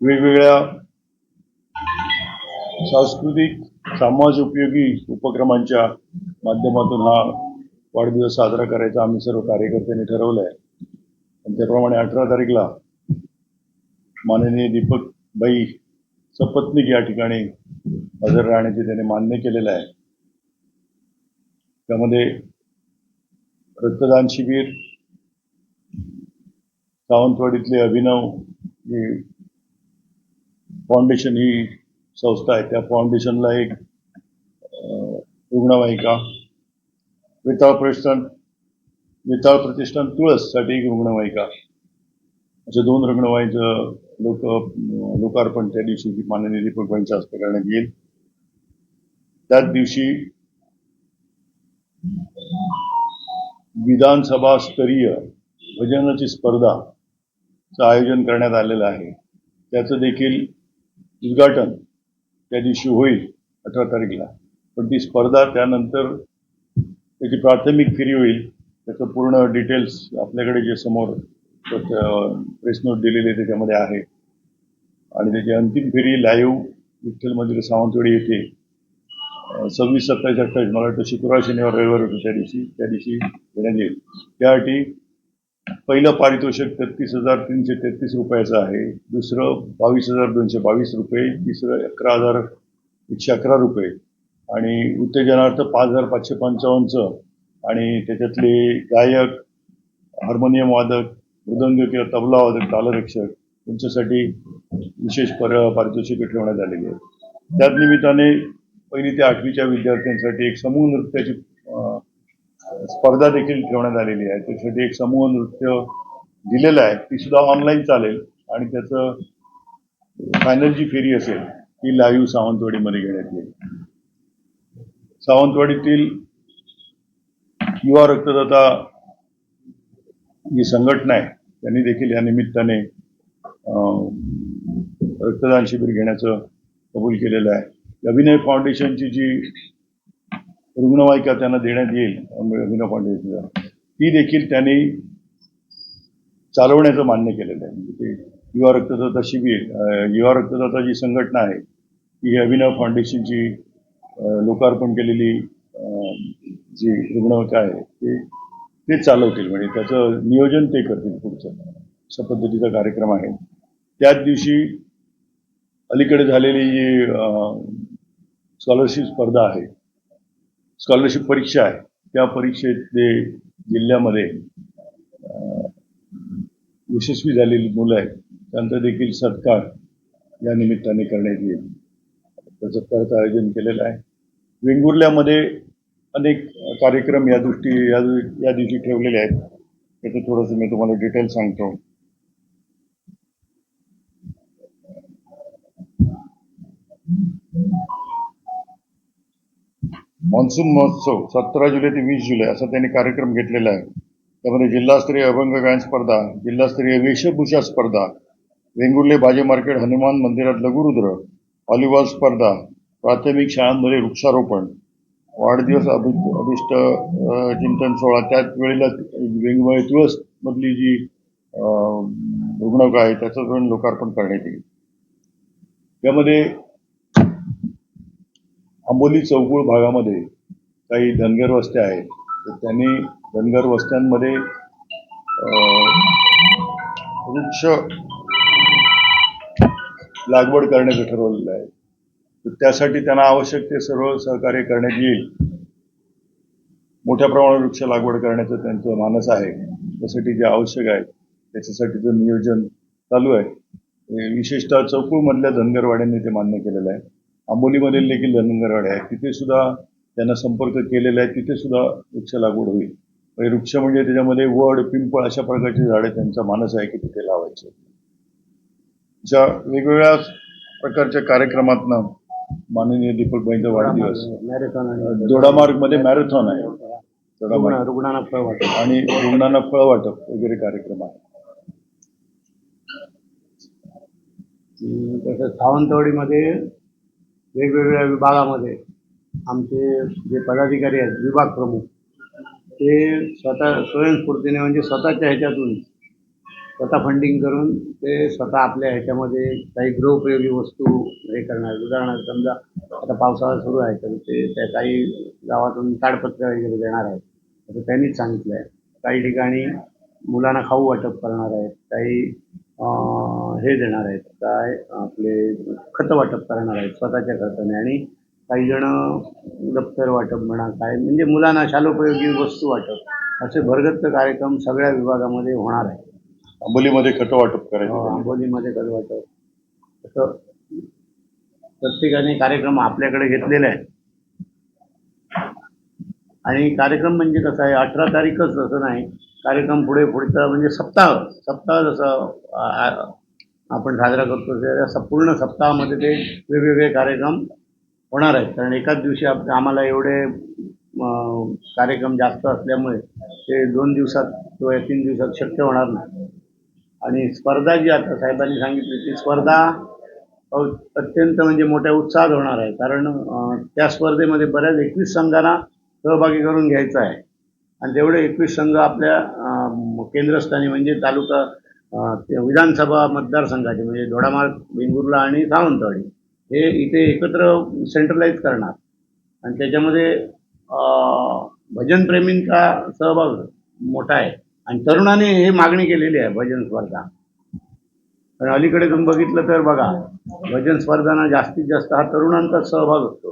वेगवेगळ्या सांस्कृतिक समाज उपयोगी उपक्रमांच्या माध्यमातून हा वाढदिवस साजरा करायचा आम्ही सर्व कार्यकर्त्यांनी ठरवलं आहे आणि त्याप्रमाणे अठरा तारीखला माननीय दीपक बाई सपत्निक या ठिकाणी हजर राहण्याचे त्याने मान्य केलेलं आहे. त्यामध्ये रक्तदान शिबिर सावंतवाडीतले अभिनव जे फाउंडेशन ही संस्था आहे. त्या फाउंडेशनला एक रुग्णवाहिका विताळ प्रतिष्ठान विताळ प्रतिष्ठान तुळससाठी एक रुग्णवाहिका. अशा दोन रुग्णवाहिकांचं लोक लोकार्पण त्या दिवशी माननीय दीपकबाईंच्या हस्ते करण्यात येईल. त्याच दिवशी विधानसभा स्तरीय भजनाची स्पर्धाचं आयोजन करण्यात आलेलं आहे. त्याचं देखील उद्घाटन त्या दिवशी होईल अठरा तारीखला. पण ती स्पर्धा त्यानंतर त्याची प्राथमिक फेरी होईल त्याचं पूर्ण डिटेल्स आपल्याकडे जे समोर प्रेस नोट दिलेली आहे त्याच्यामध्ये आहे. आणि त्याची अंतिम फेरी लाईव्ह विठ्ठल मंदिर सावंतवाडी येथे सव्वीस सत्तावीस अठ्ठावीस मला वाटतं शुक्रवार शनिवार रविवार होतो त्या दिवशी त्या दिवशी घेण्यात येईल. त्यासाठी पहिलं पारितोषिक तेहतीस हजार तीनशे तेहतीस रुपयाचं आहे. दुसरं बावीस हजार दोनशे बावीस रुपये. तिसरं अकरा हजार एकशे अकरा रुपये. आणि उत्तेजनार्थ पाच हजार पाचशे पंचावन्नचं. आणि त्याच्यातले गायक हार्मोनियम वादक मृदंग किंवा तबला वादक तालरक्षक यांच्यासाठी विशेष पर पारितोषिकं ठेवण्यात आलेली आहेत. त्याच निमित्ताने पहिली ते आठवीच्या विद्यार्थ्यांसाठी एक समूह नृत्याची स्पर्धा देखील ठेवण्यात आलेली आहे. त्यासाठी एक समूह नृत्य दिलेलं आहे. ती सुद्धा ऑनलाईन चालेल. आणि त्याचं फायनल जी फेरी असेल ती लाईव्ह सावंतवाडीमध्ये घेण्यात येईल. सावंतवाडीतील युवा रक्तदाता जी संघटना आहे त्यांनी देखील या निमित्ताने रक्तदान शिबिर घेण्याचं कबूल केलेलं आहे. अभिनय फाउंडेशनची जी रुग्णवाहिका त्यांना देण्यात येईल अभिनव फाउंडेशनला ती देखील त्यांनी चालवण्याचं मान्य केलेलं आहे. म्हणजे ते युवा रक्तदाता शिबिर युवा रक्तदाता जी संघटना आहे ती अभिनव फाउंडेशनची लोकार्पण केलेली जी रुग्णवाहिका आहे ते ते चालवतील. म्हणजे त्याचं नियोजन ते करतील पुढचं. अशा पद्धतीचा कार्यक्रम आहे. त्याच दिवशी अलीकडे झालेली जी स्कॉलरशिप स्पर्धा आहे स्कॉलरशिप परीक्षा आहे. त्या परीक्षेतले जिल्ह्यामध्ये यशस्वी झालेली मुलं आहेत. त्यांचा देखील सत्कार या निमित्ताने करण्यात येईल. त्या सत्काराचं आयोजन केलेलं आहे. वेंगुर्ल्यामध्ये अनेक कार्यक्रम या दृष्टी या या दिवशी ठेवलेले आहेत. त्याचं थोडंसं मी तुम्हाला डिटेल सांगतो. मान्सून महोत्सव सतरा जुलै ते वीस जुलै असा त्यांनी कार्यक्रम घेतलेला आहे. त्यामध्ये जिल्हास्तरीय अभंग गायन स्पर्धा जिल्हास्तरीय वेशभूषा स्पर्धा वेंगुर्ले भाजी मार्केट हनुमान मंदिरात लघुरुद्र व्हॉलीबॉल स्पर्धा प्राथमिक शाळांमध्ये वृक्षारोपण वाढदिवस अभि अभिष्ट चिंतन सोहळा त्याच वेळेला वेंगुर्ले तुळस मधली जी अं, रुग्णवाहिका आहे त्याचं लोकार्पण करण्यात येईल. त्यामध्ये आंबोली चौगुळ भागामध्ये काही धनगर वस्त्या आहेत. तर त्यांनी धनगर वस्त्यांमध्ये वृक्ष लागवड करण्याचं ठरवलेलं आहे. तर त्यासाठी त्यांना आवश्यक ते सर्व सहकार्य करण्यात येईल. मोठ्या प्रमाणात वृक्ष लागवड करण्याचं त्यांचं मानस आहे. त्यासाठी जे आवश्यक आहे त्याच्यासाठीचं नियोजन चालू आहे. विशेषतः चौकूळमधल्या धनगरवाड्यांनी ते मान्य केलेलं आहे आंबोलीमधील देखील धनगरवाड्या आहेत तिथे सुद्धा त्यांना संपर्क केलेला आहे. तिथे सुद्धा वृक्ष लागवड होईल. वृक्ष म्हणजे त्याच्यामध्ये वड पिंपळ अशा प्रकारची झाडे त्यांचा मानस आहे की तिथे लावायचे. अशा वेगवेगळ्या प्रकारच्या कार्यक्रमातनं माननीय दीपकबाईंचा वाढदिवस. मॅरेथॉन दोडामार्ग. मध्ये मॅरेथॉन आहे रुग्णांना फळ वाटप आणि रुग्णांना फळ वाटप वगैरे कार्यक्रम आहे. सावंतवाडीमध्ये वेगवेगळ्या विभागामध्ये आमचे जे पदाधिकारी आहेत विभाग प्रमुख ते स्वतः स्वयंस्फूर्तीने म्हणजे स्वतःच्या ह्याच्यातून स्वतः फंडिंग करून ते स्वतः आपल्या ह्याच्यामध्ये काही गृहोपयोगी वस्तू हे करणार. उदाहरणार्थ समजा आता पावसाळा सुरू आहे तर ते त्या काही गावातून ताडपत्र वगैरे देणार आहेत. असं त्यांनीच सांगितलं आहे काही ठिकाणी मुलांना खाऊ वाटप करणार आहेत. काही हे देणार आहेत. काय आपले खतं वाटप करणार आहेत स्वतःच्या खताने. आणि काही जण दप्तर वाटप म्हणा काय म्हणजे मुलांना शालोपयोगी वस्तू वाटप असे भरगच्च कार्यक्रम सगळ्या विभागामध्ये होणार आहे अंबोलीमध्ये खतं वाटप करायचं. आंबोलीमध्ये कर वाटप. असं प्रत्येकाने कार्यक्रम आपल्याकडे घेतलेले आहेत आणि कार्यक्रम म्हणजे कसं आहे अठरा तारीखच असं नाही. कार्यक्रम पुढे पुढचा म्हणजे सप्ताह सप्ताह जसं आपण साजरा करतो त्या संपूर्ण सप्ताहामध्ये ते वेगवेगळे कार्यक्रम होणार आहेत. कारण एकाच दिवशी आप- आम्हाला एवढे कार्यक्रम जास्त असल्यामुळे ते दोन दिवसात किंवा तीन दिवसात शक्य होणार नाही. आणि स्पर्धा जी आता साहेबांनी सांगितली ती स्पर्धा अत्यंत म्हणजे मोठ्या उत्साहात होणार आहे. कारण त्या स्पर्धेमध्ये बऱ्याच एकवीस संघांना सहभागी करून घ्यायचं आहे. आणि तेवढे एकवीस संघ आपल्या केंद्रस्थानी म्हणजे तालुका विधानसभा मतदारसंघाचे म्हणजे दोडामार्ग वेंगुर्ला आणि सावंतवाडी हे इथे एकत्र सेंट्रलाइज करणार. आणि त्याच्यामध्ये भजनप्रेमींचा सहभाग मोठा आहे. आणि तरुणाने हे मागणी केलेली आहे भजन स्पर्धा. पण अलीकडे तुम्ही बघितलं तर बघा भजन स्पर्धांना जास्तीत जास्त हा तरुणांचा सहभाग असतो.